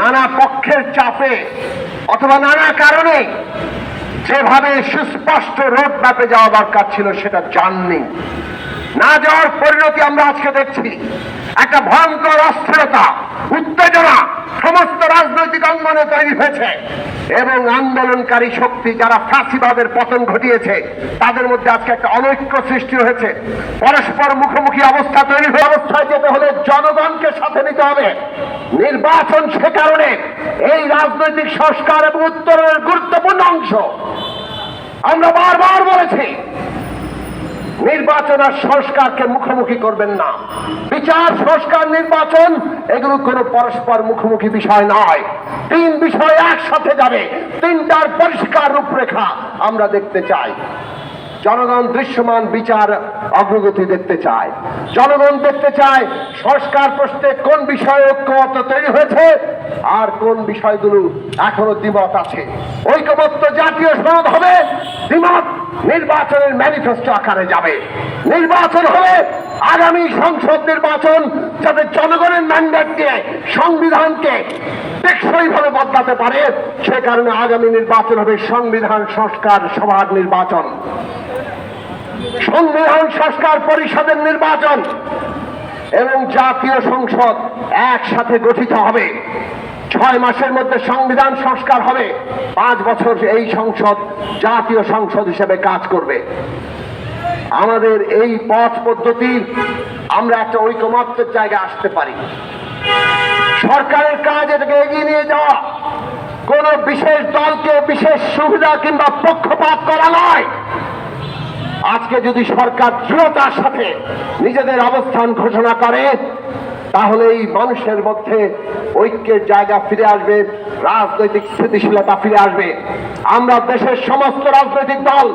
নানা পক্ষের চাপে অথবা নানা কারণে যেভাবে সুস্পষ্ট রোড ম্যাপে যাওয়া দরকার ছিল, সেটা জাননি। না যাওয়ার পরিণতি আমরা আজকে দেখছি। একটা ভয়ঙ্কর অস্থিরতা, উত্তেজনা, সমস্ত রাজনৈতিক অঙ্গনে তৈরি হয়েছে। এবং আন্দোলনকারী শক্তি যারা ফাঁসিবাদের পতন ঘটিয়েছে, তাদের মধ্যে আজকে একটা অনৈক্য সৃষ্টি হয়েছে। পরস্পর মুখোমুখি অবস্থা তৈরি হয়ে অবস্থায় যেতে হলে জনগণকে সাথে নিতে হবে। নির্বাচন সে কারণে এই রাজনৈতিক সংস্কার এবং উত্তরের গুরুত্বপূর্ণ অংশ। আমরা বারবার বলেছি নির্বাচন আর সংস্কারকে মুখোমুখি করবেন না। বিচার, সংস্কার, নির্বাচন, এগুলো কোনো পরস্পর মুখোমুখি বিষয় নয়। তিন বিষয় একসাথে যাবে। তিনটার পরিষ্কার রূপরেখা আমরা দেখতে চাই। জনগণ দৃশ্যমান বিচার অগ্রগতি দেখতে চায়। জনগণ দেখতে চায় সংস্কার প্রশ্নে কোন বিষয়ে ঐক্যমত তৈরি হয়েছে আর কোন বিষয়গুলো এখনও দ্বিমত আছে। ঐক্যমত্য জাতীয় সনদ হবে, দ্বিমত নির্বাচনের ম্যানিফেস্টো আকারে যাবে। নির্বাচন হবে, আগামী সংসদ নির্বাচন যাতে জনগণের ম্যান্ডেট দিয়ে সংবিধানকে টেকসইভাবে বদলাতে পারে, সে কারণে আগামী নির্বাচন হবে সংবিধান সংস্কার সভার নির্বাচন। সংবিধান সংস্কার পরিষদের নির্বাচন এবং জাতীয় সংসদ একসাথে গঠিত হবে। ছয় মাসের মধ্যে সংবিধান সংস্কার হবে। পাঁচ বছর এই সংসদ জাতীয় সংসদ হিসেবে কাজ করবে। আমাদের এই পথ পদ্ধতি আমরা একটা ঐকমত্যের জায়গায় আসতে পারি। সরকারের কাজ এটাকে এগিয়ে নিয়ে যাওয়া কোন বিশেষ দলকে বিশেষ সুবিধা কিংবা পক্ষপাত করা নয়। আজকে যদি সরকার দৃঢ়তার সাথে নিজেদের অবস্থান ঘোষণা করে তাহলে এই মানুষের মধ্যে ঐক্যের জায়গা ফিরে আসবে, রাজনৈতিক স্থিতিশীলতা ফিরে আসবে। আমরা দেশের সমস্ত রাজনৈতিক দল,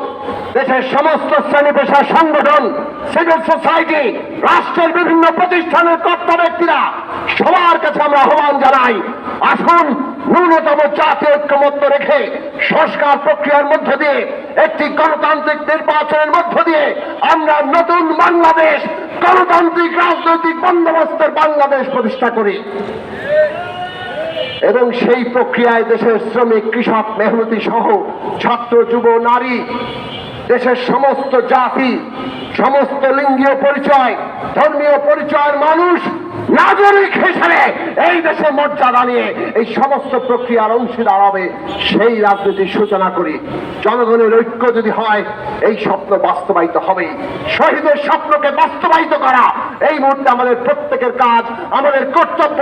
দেশের সমস্ত শ্রেণি পেশার সংগঠন সিভিল সোসাইটি রাষ্ট্রের বিভিন্ন প্রতিষ্ঠানের কর্তা ব্যক্তিরা সবার কাছে আমরা আহ্বান জানাই, আসুন ন্যূনতম জাতীয় ঐক্যমত্য রেখে সংস্কার প্রক্রিয়ার মধ্য দিয়ে, একটি গণতান্ত্রিক নির্বাচনের মধ্য দিয়ে আমরা নতুন বাংলাদেশ, গণতান্ত্রিক রাজনৈতিক বন্দোবস্তের বাংলাদেশ প্রতিষ্ঠা করি। এবং সেই প্রক্রিয়ায় দেশের শ্রমিক, কৃষক, মেহনতি সহ ছাত্র, যুব, নারী, দেশের সমস্ত জাতি, সমস্ত লিঙ্গীয় পরিচয় ধর্মীয় পরিচয়ের মানুষ নাগরিক হিসেবে এই দেশে মর্যাদা নিয়ে এই সমস্ত প্রক্রিয়ার অংশীদার হবে, সেই রাজনীতির সূচনা করি। জনগণের ঐক্য যদি হয়, এই স্বপ্ন বাস্তবায়িত হবেই। শহীদের স্বপ্নকে বাস্তবায়িত করা, এই মুহূর্তে আমাদের প্রত্যেকের কাজ, আমাদের কর্তব্য,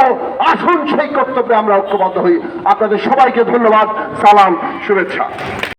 আসুন সেই কর্তব্যে আমরা ঐক্যবদ্ধ হই। আপনাদের সবাইকে ধন্যবাদ, সালাম, শুভেচ্ছা।